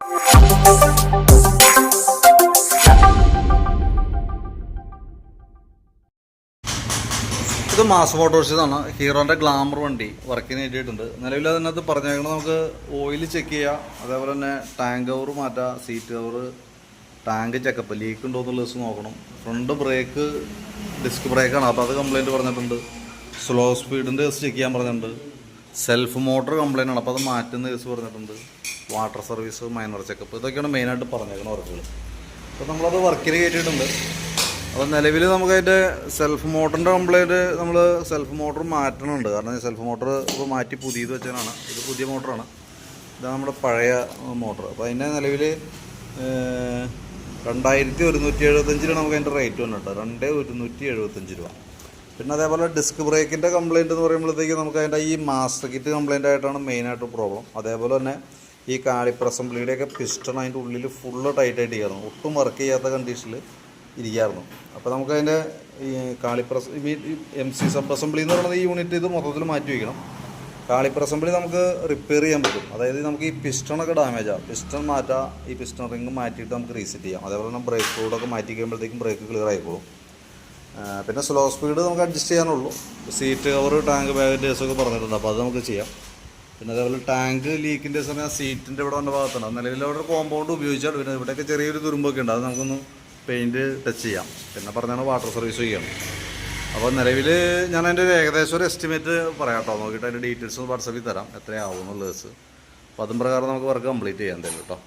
ഇത് mass മോട്ടോഴ്സിതാണ് ഹീറോന്റെ glamour വണ്ടി വർക്കിന് വേണ്ടിയിട്ടുണ്ട്. നിലവിൽ അതിനകത്ത് പറഞ്ഞേക്കുന്നത് നമുക്ക് ഓയിൽ ചെക്ക് ചെയ്യാം. അതേപോലെ തന്നെ ടാങ്ക് കവർ മാറ്റാം. Seat cover tank checkup leak ഉണ്ടോ എന്നുള്ള ദിവസം നോക്കണം. ഫ്രണ്ട് ബ്രേക്ക് ഡിസ്ക് ബ്രേക്കാണ് അപ്പോൾ അത് കംപ്ലൈന്റ് പറഞ്ഞിട്ടുണ്ട്. സ്ലോ സ്പീഡിന്റെ ദിവസം ചെക്ക് ചെയ്യാൻ പറഞ്ഞിട്ടുണ്ട്. സെൽഫ് മോട്ടോർ കംപ്ലൈന്റ് ആണ്. അപ്പോൾ അത് മാറ്റുന്ന കേസ് പറഞ്ഞിട്ടുണ്ട്. വാട്ടർ സർവീസ് മൈനർ ചെക്കപ്പ് ഇതൊക്കെയാണ് മെയിനായിട്ട് പറഞ്ഞേക്കുന്ന വർക്കുകൾ അപ്പോൾ നമ്മളത് വർക്കിന് കയറ്റിയിട്ടുണ്ട് അപ്പോൾ നിലവിൽ നമുക്കതിന്റെ സെൽഫ് മോട്ടറിന്റെ കംപ്ലൈന്റ് നമ്മൾ സെൽഫ് മോട്ടർ മാറ്റണമുണ്ട് കാരണം സെൽഫ് മോട്ടർ ഇപ്പോൾ മാറ്റി പുതിയത് വെച്ചതാണ് ഇത് പുതിയ മോട്ടറാണ് ഇതാണ് നമ്മുടെ പഴയ മോട്ടർ അപ്പോൾ അതിന്റെ നിലവിൽ രണ്ടായിരത്തി ഒരുന്നൂറ്റി എഴുപത്തഞ്ചിലാണ് നമുക്ക് അതിന്റെ റേറ്റ് വന്നിട്ട് രണ്ട് ഒരുന്നൂറ്റി എഴുപത്തഞ്ച് രൂപ. പിന്നെ അതേപോലെ ഡിസ്ക് ബ്രേക്കിന്റെ കംപ്ലൈന്റ് എന്ന് പറയുമ്പോഴത്തേക്ക് നമുക്ക് അതിന്റെ ഈ മാസ്റ്റർ കിറ്റ് കംപ്ലൈന്റ് ആയിട്ടാണ് മെയിനായിട്ട് പ്രോബ്ലം അതേപോലെ തന്നെ ഈ കാലിപ്പർ അസംബ്ലിയുടെയൊക്കെ പിസ്റ്റൺ അതിന്റെ ഉള്ളിൽ ഫുള്ള് ടൈറ്റായിട്ട് ചെയ്യാറുണ്ട് ഒട്ടും വർക്ക് ചെയ്യാത്ത കണ്ടീഷനിൽ ഇരിക്കാറുണ്ട് അപ്പോൾ നമുക്ക് അതിന്റെ ഈ caliper M C sub assembly എന്ന് പറയുന്നത് ഈ യൂണിറ്റ് ഇത് മൊത്തത്തിൽ മാറ്റി വയ്ക്കണം കാളിപ്പർ അസംബ്ലി നമുക്ക് റിപ്പയർ ചെയ്യാൻ പറ്റും. അതായത് നമുക്ക് ഈ പിസ്റ്റണൊക്കെ ഡാമേജാണ് പിസ്റ്റൺ മാറ്റാം ഈ പിസ്റ്റൺ റിങ് മാറ്റിയിട്ട് നമുക്ക് റീസെറ്റ് ചെയ്യാം. അതേപോലെ തന്നെ ബ്രേക്ക് റോഡൊക്കെ മാറ്റി കഴിയുമ്പോഴത്തേക്കും ബ്രേക്ക് ക്ലിയർ ആയിക്കോളും. പിന്നെ സ്ലോ സ്പീഡ് നമുക്ക് അഡ്ജസ്റ്റ് ചെയ്യാനുള്ളൂ. സീറ്റ് കവർ ടാങ്ക് ബാഗ് ഒക്കെ പറഞ്ഞിട്ടുണ്ട്. അപ്പോൾ അത് നമുക്ക് ചെയ്യാം. പിന്നെ അതേപോലെ ടാങ്ക് ലീക്കിന്റെ സമയം സീറ്റിന്റെ ഇവിടെ വന്ന ഭാഗത്താണ്. നിലവിൽ അവിടെ കോമ്പൗണ്ട് ഉപയോഗിച്ചാൽ പിന്നെ ഇവിടെയൊക്കെ ചെറിയൊരു തുരുമ്പൊക്കെ ഉണ്ട്. അത് നമുക്കൊന്ന് പെയിന്റ് ടച്ച് ചെയ്യാം. പിന്നെ പറഞ്ഞാണ് വാട്ടർ സർവീസ് ചെയ്യണം അപ്പോൾ നിലവിൽ ഞാൻ അതിന്റെ ഒരു ഏകദേശം ഒരു എസ്റ്റിമേറ്റ് പറയാം കേട്ടോ. നോക്കിയിട്ട് അതിന്റെ ഡീറ്റെയിൽസ് വാട്സപ്പിൽ തരാം. എത്രയാവും എന്നുള്ളത്. അപ്പോൾ അതും പ്രകാരം നമുക്ക് വർക്ക് കംപ്ലീറ്റ് ചെയ്യാൻ തരും കേട്ടോ.